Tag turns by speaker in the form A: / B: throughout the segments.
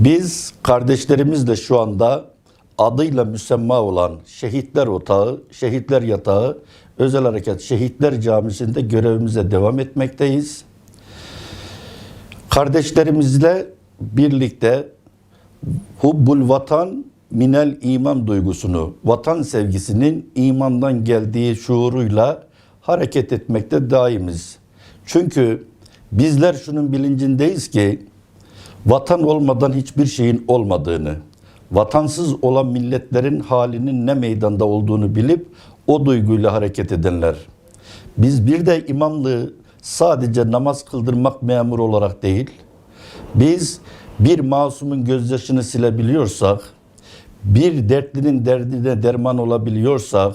A: Biz kardeşlerimizle şu anda adıyla müsemma olan Şehitler Otağı, Şehitler Yatağı, Özel Harekat Şehitler Camisi'nde görevimize devam etmekteyiz. Kardeşlerimizle birlikte hubbul vatan minel iman duygusunu, vatan sevgisinin imandan geldiği şuuruyla hareket etmekte daimiz. Çünkü bizler şunun bilincindeyiz ki vatan olmadan hiçbir şeyin olmadığını, vatansız olan milletlerin halinin ne meydanda olduğunu bilip o duyguyla hareket edenler. Biz bir de imamlığı sadece namaz kıldırmak memur olarak değil, biz bir masumun gözyaşını silebiliyorsak, bir dertlinin derdine derman olabiliyorsak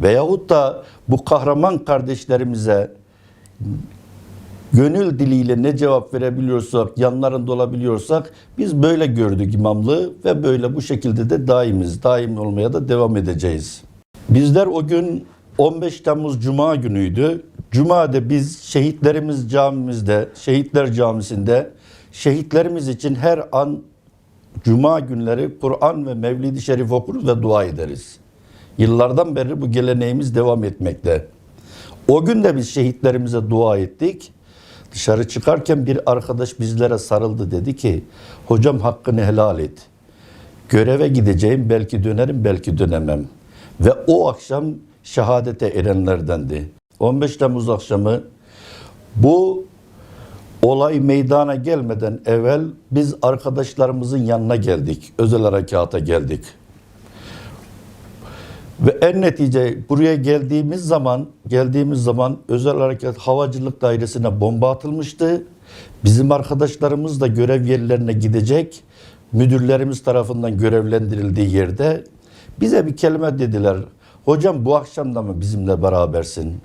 A: veyahut da bu kahraman kardeşlerimize gönül diliyle ne cevap verebiliyorsak, yanlarında olabiliyorsak biz böyle gördük imamlığı ve böyle bu şekilde de daimiz, daim olmaya da devam edeceğiz. Bizler o gün 15 Temmuz Cuma günüydü. Cuma'da biz şehitlerimiz camimizde, şehitler camisinde şehitlerimiz için her an Cuma günleri Kur'an ve Mevlid-i Şerif okuruz ve dua ederiz. Yıllardan beri bu geleneğimiz devam etmekte. O gün de biz şehitlerimize dua ettik. Dışarı çıkarken bir arkadaş bizlere sarıldı dedi ki hocam hakkını helal et. Göreve gideceğim belki dönerim belki dönemem. Ve o akşam şehadete erenlerdendi. 15 Temmuz akşamı bu olay meydana gelmeden evvel biz arkadaşlarımızın yanına geldik. Özel harekata geldik. Ve en netice buraya geldiğimiz zaman geldiğimiz zaman özel harekat havacılık dairesine bomba atılmıştı. Bizim arkadaşlarımız da görev yerlerine gidecek. Müdürlerimiz tarafından görevlendirildiği yerde bize bir kelime dediler. Hocam bu akşam da mı bizimle berabersin?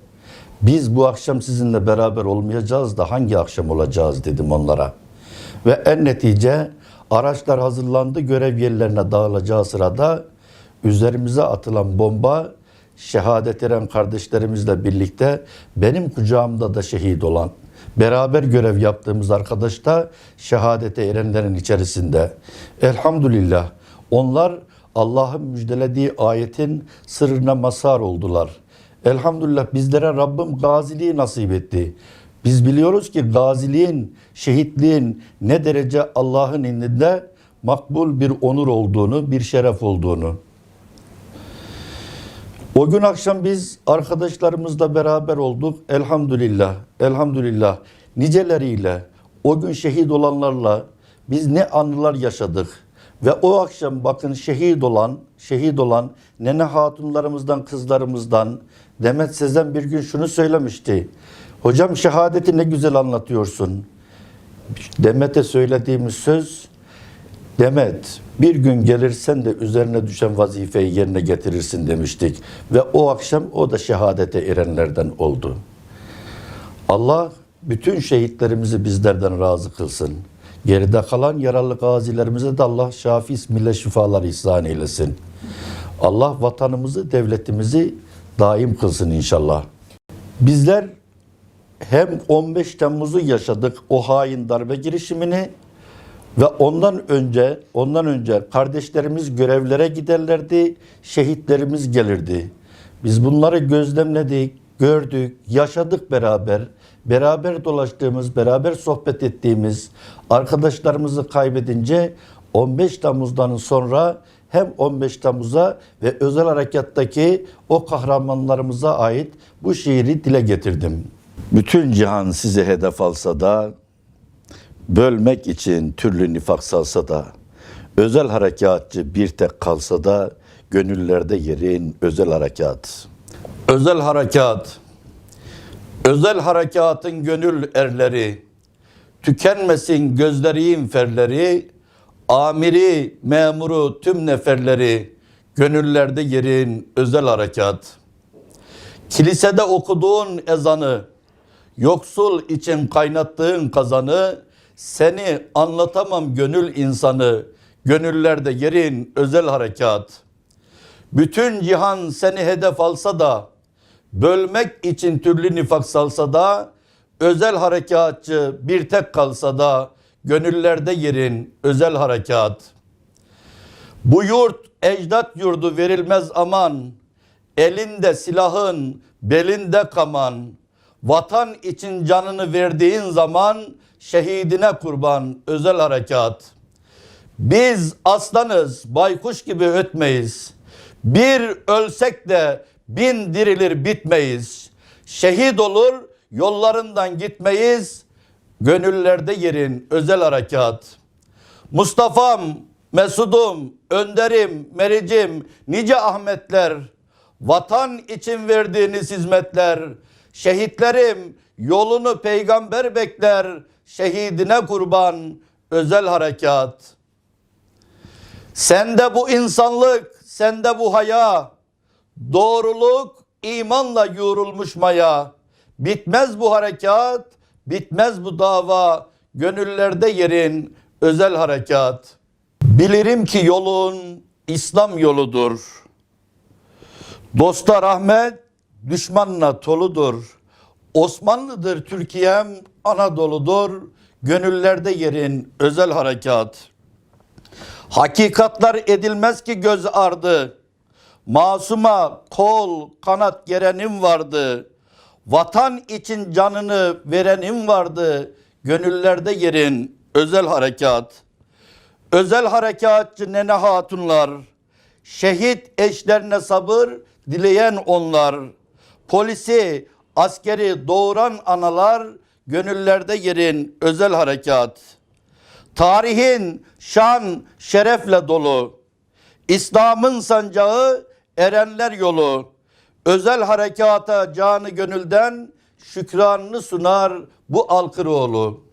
A: Biz bu akşam sizinle beraber olmayacağız da hangi akşam olacağız dedim onlara. Ve en netice araçlar hazırlandı görev yerlerine dağılacağı sırada üzerimize atılan bomba şehadet eren kardeşlerimizle birlikte benim kucağımda da şehit olan beraber görev yaptığımız arkadaş da şehadete erenlerin içerisinde. Elhamdülillah onlar Allah'ın müjdelediği ayetin sırrına mazhar oldular. Elhamdülillah bizlere Rabbim gaziliği nasip etti. Biz biliyoruz ki gaziliğin, şehitliğin ne derece Allah'ın indinde makbul bir onur olduğunu, bir şeref olduğunu. O gün akşam biz arkadaşlarımızla beraber olduk. Elhamdülillah, elhamdülillah niceleriyle, o gün şehit olanlarla biz ne anılar yaşadık. Ve o akşam bakın şehit olan, şehit olan nene hatunlarımızdan, kızlarımızdan Demet Sezen bir gün şunu söylemişti. Hocam şehadeti ne güzel anlatıyorsun. Demet'e söylediğimiz söz Demet bir gün gelirsen de üzerine düşen vazifeyi yerine getirirsin demiştik. Ve o akşam o da şehadete erenlerden oldu. Allah bütün şehitlerimizi bizlerden razı kılsın. Geride kalan yaralı gazilerimize de Allah şafi ismiyle şifalar ihsan eylesin. Allah vatanımızı, devletimizi daim kılsın inşallah. Bizler hem 15 Temmuz'u yaşadık o hain darbe girişimini ve ondan önce ondan önce kardeşlerimiz görevlere giderlerdi, şehitlerimiz gelirdi. Biz bunları gözlemledik, gördük, yaşadık beraber. Beraber dolaştığımız, beraber sohbet ettiğimiz arkadaşlarımızı kaybedince 15 Temmuz'dan sonra hem 15 Temmuz'a ve özel harekattaki o kahramanlarımıza ait bu şiiri dile getirdim. Bütün cihan sizi hedef alsa da bölmek için türlü nifak salsa da, özel harekatçı bir tek kalsa da, gönüllerde yerin özel harekat. Özel harekat, özel harekatın gönül erleri, tükenmesin gözlerin ferleri, amiri, memuru, tüm neferleri, gönüllerde yerin özel harekat. Kilisede okuduğun ezanı, yoksul için kaynattığın kazanı, seni anlatamam gönül insanı, gönüllerde yerin özel harekat. Bütün cihan seni hedef alsa da, bölmek için türlü nifak salsa da, özel harekatçı bir tek kalsa da, gönüllerde yerin özel harekat. Bu yurt ecdat yurdu verilmez aman, elinde silahın, belinde kaman. Vatan için canını verdiğin zaman şehidine kurban özel harekat. Biz aslanız, baykuş gibi ötmeyiz. Bir ölsek de bin dirilir bitmeyiz. Şehit olur, yollarından gitmeyiz. Gönüllerde yerin özel harekat. Mustafa'm, Mesud'um, Önder'im, Mericim, nice Ahmetler, vatan için verdiğiniz hizmetler, şehitlerim yolunu peygamber bekler, şehidine kurban özel harekat. Sende bu insanlık, sende bu haya, doğruluk imanla yoğrulmuş maya. Bitmez bu harekat, bitmez bu dava, gönüllerde yerin özel harekat. Bilirim ki yolun İslam yoludur. Dosta rahmet, düşmanla toludur. Osmanlıdır Türkiye'm, Anadolu'dur. Gönüllerde yerin özel harekat. Hakikatlar edilmez ki göz ardı. Masuma kol kanat gerenim vardı. Vatan için canını verenim vardı. Gönüllerde yerin özel harekat. Özel harekatçı nene hatunlar. Şehit eşlerine sabır dileyen onlar. Polisi, askeri doğuran analar. Gönüllerde yerin özel harekat. Tarihin şan şerefle dolu. İslam'ın sancağı erenler yolu. Özel harekata canı gönülden şükranını sunar bu Alkıroğlu.